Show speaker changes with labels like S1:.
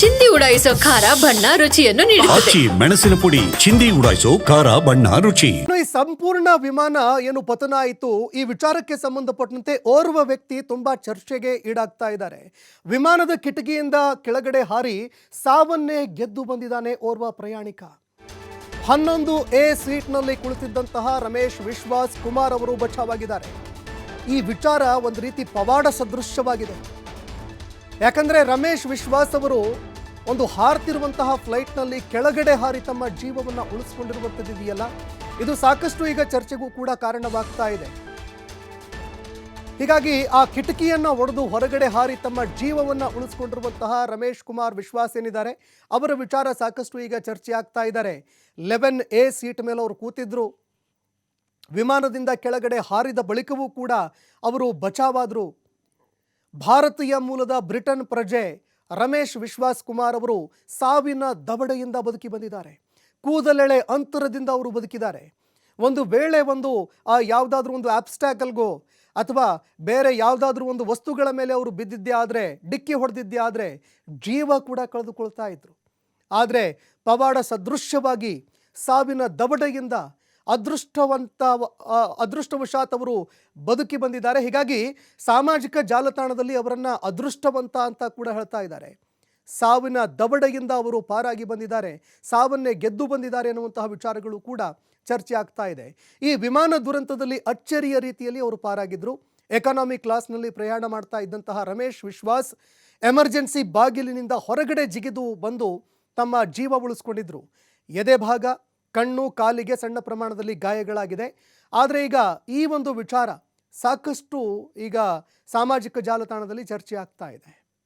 S1: ಚಿಂದಿ ಉಡಾಯಿಸೋ ಖಾರ ಬಣ್ಣ ರುಚಿಯನ್ನು ನೀಡುತ್ತದೆ.
S2: ಆಚಿ ಮೆಣಸಿನ ಪುಡಿ ಚಿಂದಿ ಉಡಾಯಿಸೋ ಖಾರ ಬಣ್ಣ ರುಚಿ.
S3: ಇನ್ನು ಈ ಸಂಪೂರ್ಣ ವಿಮಾನ ಏನು ಪತನ ಆಯಿತು ಈ ವಿಚಾರಕ್ಕೆ ಸಂಬಂಧಪಟ್ಟಂತೆ ಓರ್ವ ವ್ಯಕ್ತಿ ತುಂಬಾ ಚರ್ಚೆಗೆ ಈಡಾಗ್ತಾ ಇದ್ದಾರೆ. ವಿಮಾನದ ಕಿಟಕಿಯಿಂದ ಕೆಳಗಡೆ ಹಾರಿ ಸಾವನ್ನೇ ಗೆದ್ದು ಬಂದಿದ್ದಾನೆ ಓರ್ವ ಪ್ರಯಾಣಿಕ. ಹನ್ನೊಂದು ಎ ಸೀಟ್ನಲ್ಲಿ ಕುಳಿತಿದ್ದಂತಹ ರಮೇಶ್ ವಿಶ್ವಾಸ್ ಕುಮಾರ್ ಅವರು ಬಚಾವಾಗಿದ್ದಾರೆ. ಈ ವಿಚಾರ ಒಂದು ರೀತಿ ಪವಾಡ ಸದೃಶ್ಯವಾಗಿದೆ. ಯಾಕಂದ್ರೆ ರಮೇಶ್ ವಿಶ್ವಾಸ್ ಅವರು ಒಂದು ಹಾರ್ತಿರುವಂತಹ ಫ್ಲೈಟ್ನಲ್ಲಿ ಕೆಳಗಡೆ ಹಾರಿ ತಮ್ಮ ಜೀವವನ್ನು ಉಳಿಸ್ಕೊಂಡಿರುವಂಥದ್ದು ಇದೆಯಲ್ಲ ಇದು ಸಾಕಷ್ಟು ಈಗ ಚರ್ಚೆಗೂ ಕೂಡ ಕಾರಣವಾಗ್ತಾ ಇದೆ. ಹೀಗಾಗಿ ಆ ಕಿಟಕಿಯನ್ನ ಒಡೆದು ಹೊರಗಡೆ ಹಾರಿ ತಮ್ಮ ಜೀವವನ್ನ ಉಳಿಸ್ಕೊಂಡಿರುವಂತಹ ರಮೇಶ್ ಕುಮಾರ್ ವಿಶ್ವಾಸ್ ಏನಿದ್ದಾರೆ? ಅವರ ವಿಚಾರ ಸಾಕಷ್ಟು ಈಗ ಚರ್ಚೆ ಆಗ್ತಾ ಇದ್ದಾರೆ. ಲೆವೆನ್ ಎ ಸೀಟ್ ಮೇಲೆ ಅವರು ಕೂತಿದ್ರು. ವಿಮಾನದಿಂದ ಕೆಳಗಡೆ ಹಾರಿದ ಬಳಿಕವೂ ಕೂಡ ಅವರು ಬಚಾವಾದರು. ಭಾರತೀಯ ಮೂಲದ ಬ್ರಿಟನ್ ಪ್ರಜೆ ರಮೇಶ್ ವಿಶ್ವಾಸ್ ಕುಮಾರ್ ಅವರು ಸಾವಿನ ದವಡೆಯಿಂದ ಬದುಕಿ ಬಂದಿದ್ದಾರೆ. ಕೂದಲೆಳೆ ಅಂತರದಿಂದ ಅವರು ಬದುಕಿದ್ದಾರೆ. ಒಂದು ವೇಳೆ ಒಂದು, ಆ ಯಾವುದಾದ್ರೂ ಒಂದು ಆಬ್ಸ್ಟ್ಯಾಕಲ್ಗೋ ಅಥವಾ ಬೇರೆ ಯಾವುದಾದ್ರೂ ಒಂದು ವಸ್ತುಗಳ ಮೇಲೆ ಅವರು ಬಿದ್ದಿದ್ದೇ ಆದರೆ, ಡಿಕ್ಕಿ ಹೊಡೆದಿದ್ದೇ ಆದರೆ ಜೀವ ಕೂಡ ಕಳೆದುಕೊಳ್ತಾ ಇದ್ರು. ಆದರೆ ಪವಾಡ ಸದೃಶ್ಯವಾಗಿ ಸಾವಿನ ದವಡೆಯಿಂದ ಅದೃಷ್ಟವಂತ ಅದೃಷ್ಟವಶಾತ್ ಅವರು ಬದುಕಿ ಬಂದಿದ್ದಾರೆ. ಹೀಗಾಗಿ ಸಾಮಾಜಿಕ ಜಾಲತಾಣದಲ್ಲಿ ಅವರನ್ನು ಅದೃಷ್ಟವಂತ ಅಂತ ಕೂಡ ಹೇಳ್ತಾ ಇದ್ದಾರೆ. ಸಾವಿನ ದವಡೆಯಿಂದ ಅವರು ಪಾರಾಗಿ ಬಂದಿದ್ದಾರೆ. ಸಾವನ್ನೇ ಗೆದ್ದು ಬಂದಿದ್ದಾರೆ ಎನ್ನುವಂತಹ ವಿಚಾರಗಳು ಕೂಡ ಚರ್ಚೆ ಆಗ್ತಾ ಇದೆ. ಈ ವಿಮಾನ ದುರಂತದಲ್ಲಿ ಅಚ್ಚರಿಯ ರೀತಿಯಲ್ಲಿ ಅವರು ಪಾರಾಗಿದ್ದರು ಎಕಾನಮಿ ಕ್ಲಾಸ್ನಲ್ಲಿ ಪ್ರಯಾಣ ಮಾಡ್ತಾ ಇದ್ದಂತಹ ರಮೇಶ್ ವಿಶ್ವಾಸ್ ಎಮರ್ಜೆನ್ಸಿ ಬಾಗಿಲಿನಿಂದ ಹೊರಗಡೆ ಜಿಗಿದು ಬಂದು ತಮ್ಮ ಜೀವ ಉಳಿಸ್ಕೊಂಡಿದ್ರು. ಎದೆ ಭಾಗ ಕಣ್ಣು ಕಾಲಿಗೆ ಸಣ್ಣ ಪ್ರಮಾಣದಲ್ಲಿ ಗಾಯಗಳಾಗಿದೆ. ಆದರೆ ಈಗ ಈ ಒಂದು ವಿಚಾರ ಸಾಕಷ್ಟು ಈಗ ಸಾಮಾಜಿಕ ಜಾಲತಾಣದಲ್ಲಿ ಚರ್ಚೆ ಆಗ್ತಾ ಇದೆ.